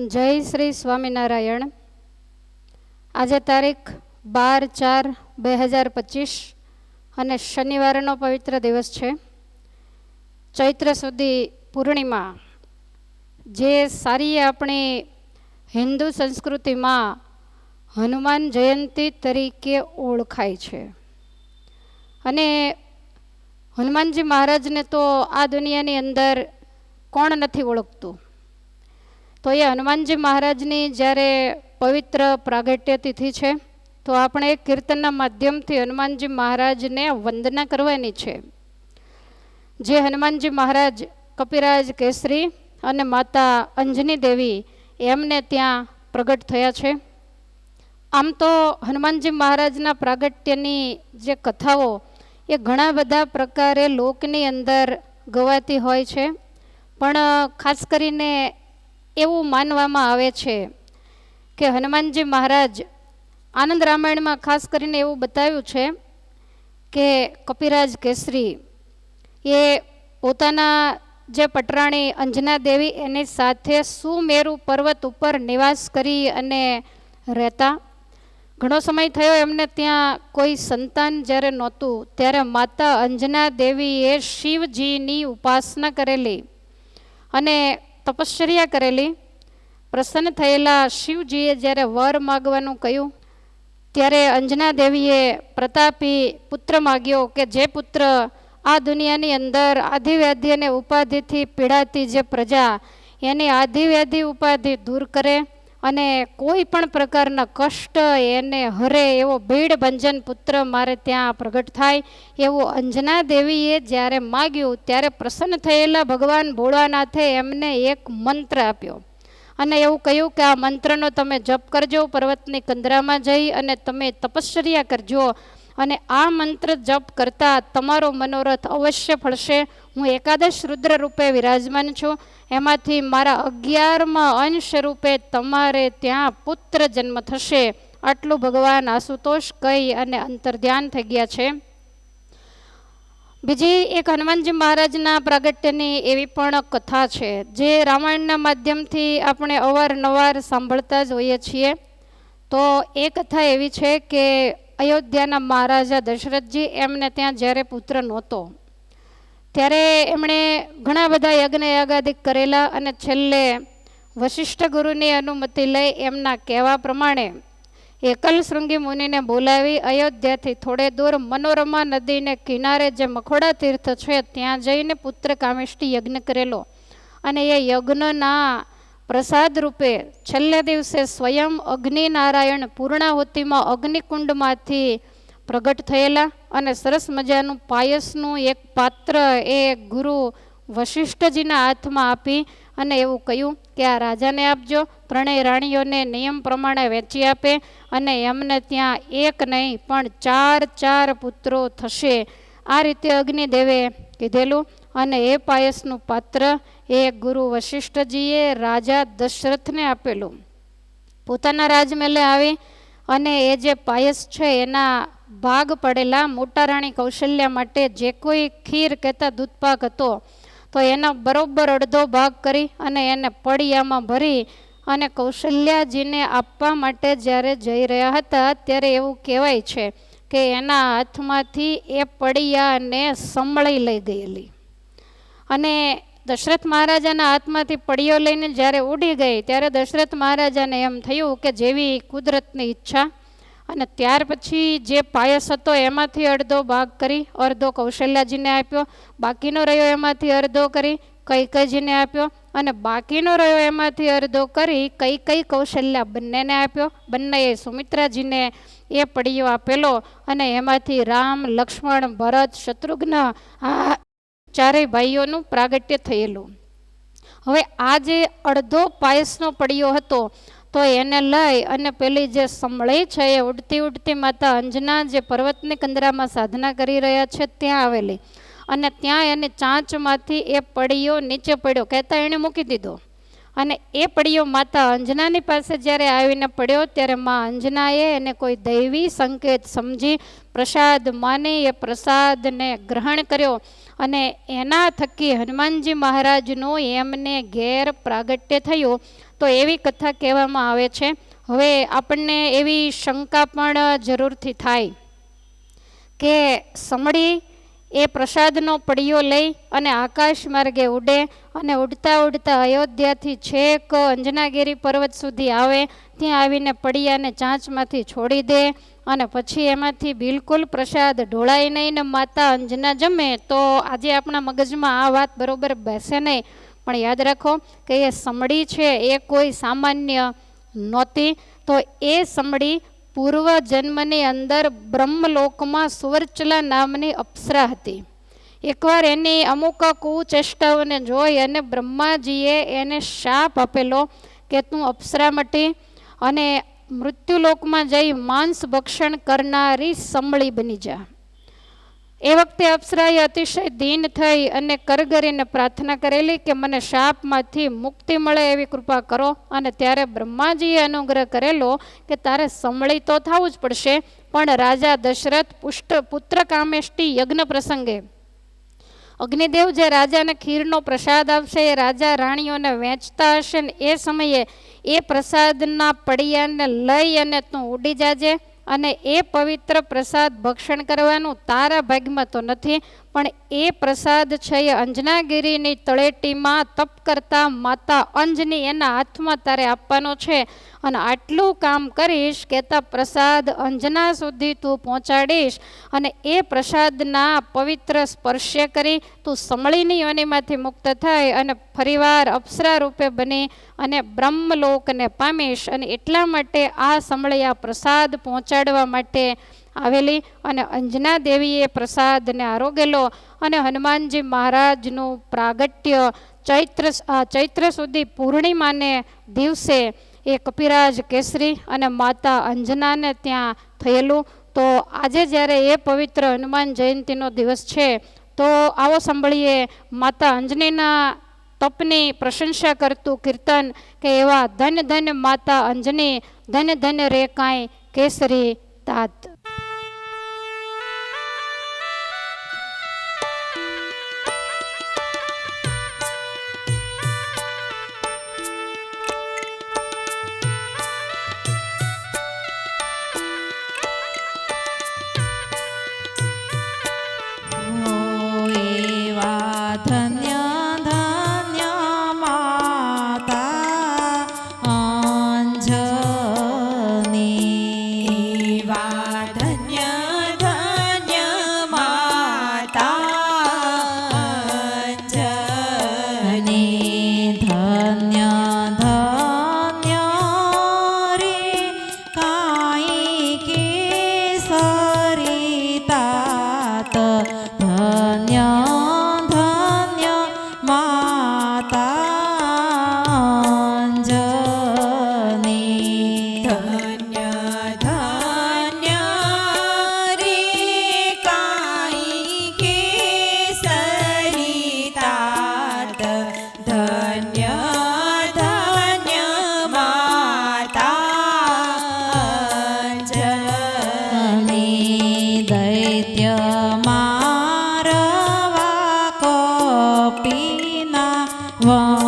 જય શ્રી સ્વામિનારાયણ. આજે તારીખ બાર ચાર બે હજાર પચીસ અને શનિવારનો પવિત્ર દિવસ છે. ચૈત્ર સુધી પૂર્ણિમા. જે સારી આપણી હિન્દુ સંસ્કૃતિમાં હનુમાન જયંતી તરીકે ઓળખાય છે. અને હનુમાનજી મહારાજને તો આ દુનિયાની અંદર કોણ નથી ઓળખતું? તો એ હનુમાનજી મહારાજની જ્યારે પવિત્ર પ્રાગટ્ય તિથિ છે, તો આપણે કીર્તનના માધ્યમથી હનુમાનજી મહારાજને વંદના કરવાની છે. જે હનુમાનજી મહારાજ કપિરાજ કેસરી અને માતા અંજની દેવી એમને ત્યાં પ્રગટ થયા છે. આમ તો હનુમાનજી મહારાજના પ્રાગટ્યની જે કથાઓ, એ ઘણા બધા પ્રકારે લોકની અંદર ગવાતી હોય છે. પણ ખાસ કરીને એવું માનવામાં આવે છે કે હનુમાનજી મહારાજ આનંદ રામાયણમાં ખાસ કરીને એવું બતાવ્યું છે કે કપિરાજ કેસરી એ પોતાના જે પટરાણી અંજના દેવી એની સાથે સુમેરુ પર્વત ઉપર નિવાસ કરી અને રહેતા. ઘણો સમય થયો એમને ત્યાં કોઈ સંતાન જ્યારે નહોતું, ત્યારે માતા અંજના દેવીએ શિવજીની ઉપાસના કરેલી અને તપશ્ચર્યા કરેલી. પ્રસન્ન થયેલા શિવજીએ જ્યારે વર માગવાનું કહ્યું, ત્યારે અંજના દેવીએ પ્રતાપી પુત્ર માગ્યો કે, જે પુત્ર આ દુનિયાની અંદર આધિવ્યાધિ અને ઉપાધિથી પીડાતી જે પ્રજા, એની આધિવ્યાધિ ઉપાધિ દૂર કરે અને કોઈ પણ પ્રકારના કષ્ટ એને હરે એવો ભીડ ભંજન પુત્ર મારે ત્યાં પ્રગટ થાય એવું અંજના દેવીએ જ્યારે માગ્યું ત્યારે પ્રસન્ન થયેલા ભગવાન ભોળાનાથે એમને એક મંત્ર આપ્યો. અને એવું કહ્યું કે આ મંત્રનો તમે જપ કરજો, પર્વતની કંદરામાં જઈ અને તમે તપશ્ચર્યા કરજો. અને આ મંત્ર જપ કરતાં તમારો મનોરથ અવશ્ય ફળશે. હું એકાદશ રુદ્ર રૂપે વિરાજમાન છું. એમાંથી મારા અગિયારમાં અંશ રૂપે તમારે ત્યાં પુત્ર જન્મ થશે. આટલું ભગવાન આશુતોષ કહી અને અંતર્ધ્યાન થઈ ગયા છે. બીજી એક હનુમાનજી મહારાજના પ્રાગટ્યની એવી પણ કથા છે, જે રામાયણના માધ્યમથી આપણે અવારનવાર સાંભળતા જ હોઈએ છીએ. તો એ કથા એવી છે કે અયોધ્યાના મહારાજા દશરથજી એમને ત્યાં જ્યારે પુત્ર નહોતો, ત્યારે એમણે ઘણા બધા યજ્ઞ યાગાદિક કરેલા અને છેલ્લે વશિષ્ઠ ગુરુની અનુમતિ લઈ એમના કહેવા પ્રમાણે એકલ શૃંગી મુનિને બોલાવી અયોધ્યાથી થોડે દૂર મનોરમા નદીને કિનારે જે મખોડા તીર્થ છે, ત્યાં જઈને પુત્ર કામિષ્ઠી યજ્ઞ કરેલો. અને એ યજ્ઞના પ્રસાદ રૂપે છેલ્લે દિવસે સ્વયં અગ્નિનારાયણ પૂર્ણાહુતિમાં અગ્નિકુંડમાંથી પ્રગટ થયેલા અને સરસ મજાનું પાયસનું એક પાત્ર એ ગુરુ વશિષ્ઠજીના હાથમાં આપી અને એવું કહ્યું કે આ રાજાને આપજો, ત્રણેય રાણીઓને નિયમ પ્રમાણે વેચી આપે અને એમને ત્યાં એક નહીં, પણ ચાર ચાર પુત્રો થશે. આ રીતે અગ્નિદેવે કીધેલું અને એ પાયસનું પાત્ર એ ગુરુ વશિષ્ઠજીએ રાજા દશરથને આપેલું. પોતાના રાજમહેલે આવી અને એ જે પાયસ છે એના ભાગ પડેલા મોટા રાણી કૌશલ્યા માટે જે કોઈ ખીર કહેતા દૂધપાક હતો, તો એનો બરોબર અડધો ભાગ કરી અને એને પડિયામાં ભરી અને કૌશલ્યાજીને આપવા માટે જ્યારે જઈ રહ્યા હતા, ત્યારે એવું કહેવાય છે કે એના હાથમાંથી એ પડિયાને સંભળાઈ લઈ ગયેલી. અને દશરથ મહારાજાના હાથમાંથી પડીઓ લઈને જ્યારે ઉડી ગઈ, ત્યારે દશરથ મહારાજાને એમ થયું કે જેવી કુદરતની ઈચ્છા અને ત્યાર પછી જે પાયસ હતો એમાંથી અડધો ભાગ કરી, અડધો કૌશલ્યાજીને આપ્યો, બાકીનો રહ્યો એમાંથી અડધો કરી કઈ કઈજીને આપ્યો અને બાકીનો રહ્યો એમાંથી અડધો કરી કઈ કઈ કૌશલ્યા બંનેને આપ્યો. બંનેએ સુમિત્રાજીને એ પડીયો આપેલો અને એમાંથી રામ, લક્ષ્મણ, ભરત, શત્રુઘ્ન, આ ચારેય ભાઈઓનું પ્રાગટ્ય થયેલું. હવે આ જે અડધો પાયસનો પડિયો હતો, તો એને લઈ અને પેલી જે સંભળી છે એ ઉડતી ઉડતી માતા અંજના જે પર્વતની કંદરામાં સાધના કરી રહ્યા છે, ત્યાં આવેલી. અને ત્યાં એને ચાંચમાંથી એ પડીયો નીચે પડ્યો. કહેતા એણે મૂકી દીધો. અને એ પડીયો માતા અંજનાની પાસે જ્યારે આવીને પડ્યો ત્યારે મા અંજનાએ એને કોઈ દૈવી સંકેત સમજી પ્રસાદ માને એ પ્રસાદને ગ્રહણ કર્યો અને એના થકી હનુમાનજી મહારાજનું એમને ઘેર પ્રાગટ્ય થયું. તો એવી કથા કહેવામાં આવે છે. હવે આપણને એવી શંકા પણ જરૂરથી થાય કે સમડી એ પ્રસાદનો પડિયો લઈ અને આકાશ માર્ગે ઉડે અને ઉડતા ઉડતા અયોધ્યાથી છેક અંજનાગીરી પર્વત સુધી આવે, ત્યાં આવીને પડિયાને ચાંચમાંથી છોડી દે અને પછી એમાંથી બિલકુલ પ્રસાદ ઢોળાય નહીં ને માતા અંજના જમે, તો આજે આપણા મગજમાં આ વાત બરોબર બેસે નહીં. પણ યાદ રાખો કે એ સમડી છે, એ કોઈ સામાન્ય નહોતી. તો એ સમડી પૂર્વ જન્મની અંદર બ્રહ્મલોકમાં સુવર્ચલા નામની અપ્સરા હતી. એકવાર એની અમુક કુચેષ્ટાઓને જોઈ અને બ્રહ્માજીએ એને શાપ આપેલો કે તું અપ્સરા મટી અને મૃત્યુલોકમાં જઈ માંસ ભક્ષણ કરનારી સંભળી બની જા. એ વખતે અપ્સરાએ અતિશય દીન થઈ અને કરગરીને પ્રાર્થના કરેલી કે મને શાપમાંથી મુક્તિ મળે એવી કૃપા કરો. અને ત્યારે બ્રહ્માજીએ અનુગ્રહ કરેલો કે તારે સંભળી તો થવું જ પડશે, પણ રાજા દશરથ પુષ્ટ પુત્ર કામેષ્ટી યજ્ઞ પ્રસંગે અગ્નિદેવ જે રાજાને ખીરનો પ્રસાદ આપશે, એ રાજા રાણીઓને વેચતા હશે ને એ સમયે એ પ્રસાદના પડિયાને લઈ અને તું ઉડી જાજે. અને એ પવિત્ર પ્રસાદ ભક્ષણ કરવાનું તારા ભાગમાં તો નથી પણ એ પ્રસાદ છે એ અંજનાગીરીની તળેટીમાં તપ કરતા માતા અંજની એના હાથમાં તારે આપવાનો છે. અને આટલું કામ કરીશ કે તા પ્રસાદ અંજના સુધી તું પહોંચાડીશ અને એ પ્રસાદના પવિત્ર સ્પર્શે કરી તું સમળીની યોનિમાંથી મુક્ત થાય અને ફરીવાર અપ્સરા રૂપે બની અને બ્રહ્મલોકને પામીશ અને એટલા માટે આ સમળિયા પ્રસાદ પહોંચાડવા માટે આવેલી અને અંજના દેવીએ પ્રસાદને આરોગેલો અને હનુમાનજી મહારાજનું પ્રાગટ્ય ચૈત્ર ચૈત્ર સુધી પૂર્ણિમાને દિવસે એ કપિરાજ કેસરી અને માતા અંજનાને ત્યાં થયેલું. તો આજે જ્યારે એ પવિત્ર હનુમાન જયંતિનો દિવસ છે, તો આવો સાંભળીએ માતા અંજનીના તપની પ્રશંસા કરતું કીર્તન કે એવા ધન ધન માતા અંજની ધન ધન રે કાંઈ કેસરી તાત. Vapina, one.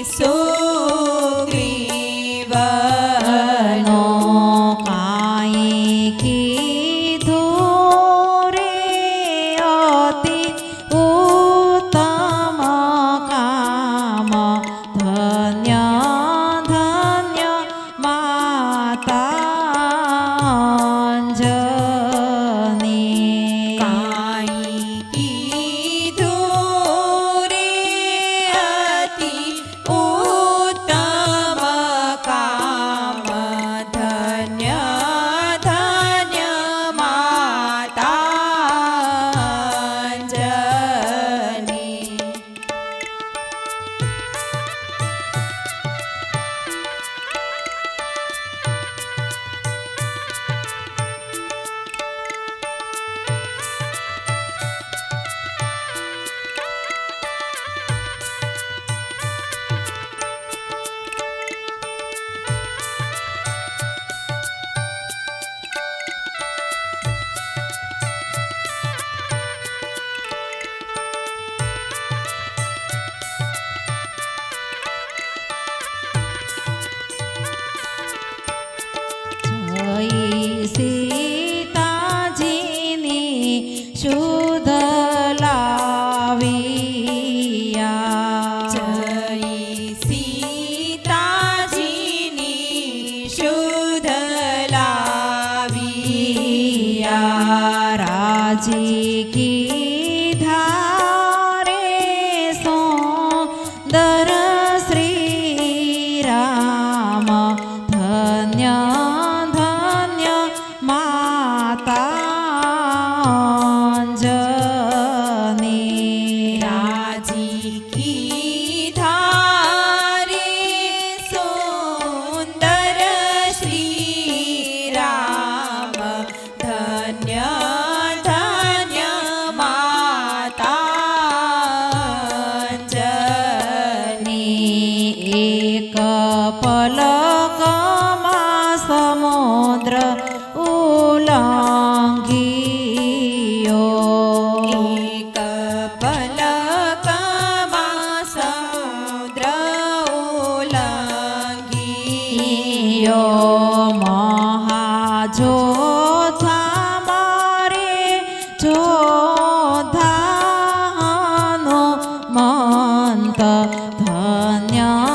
isso. લાવિયા મંત ધન્ય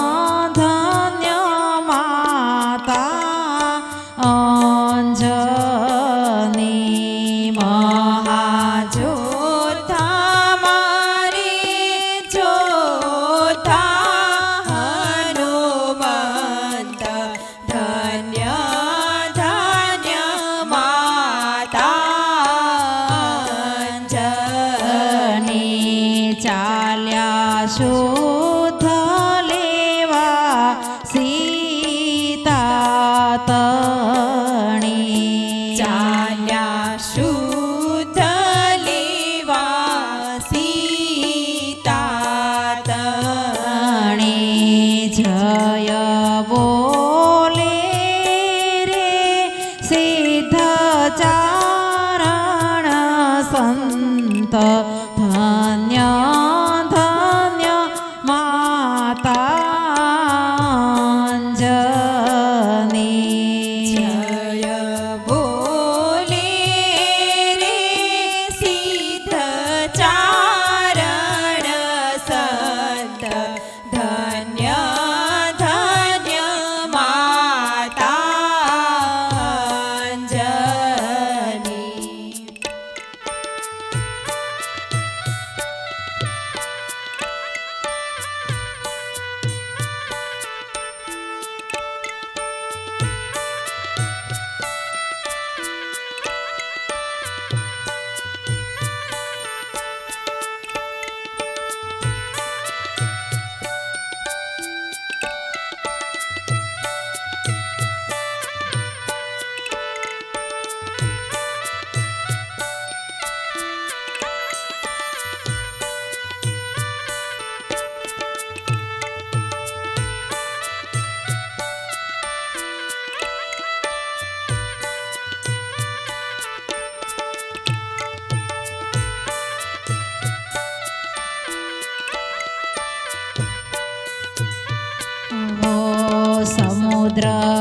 ядра.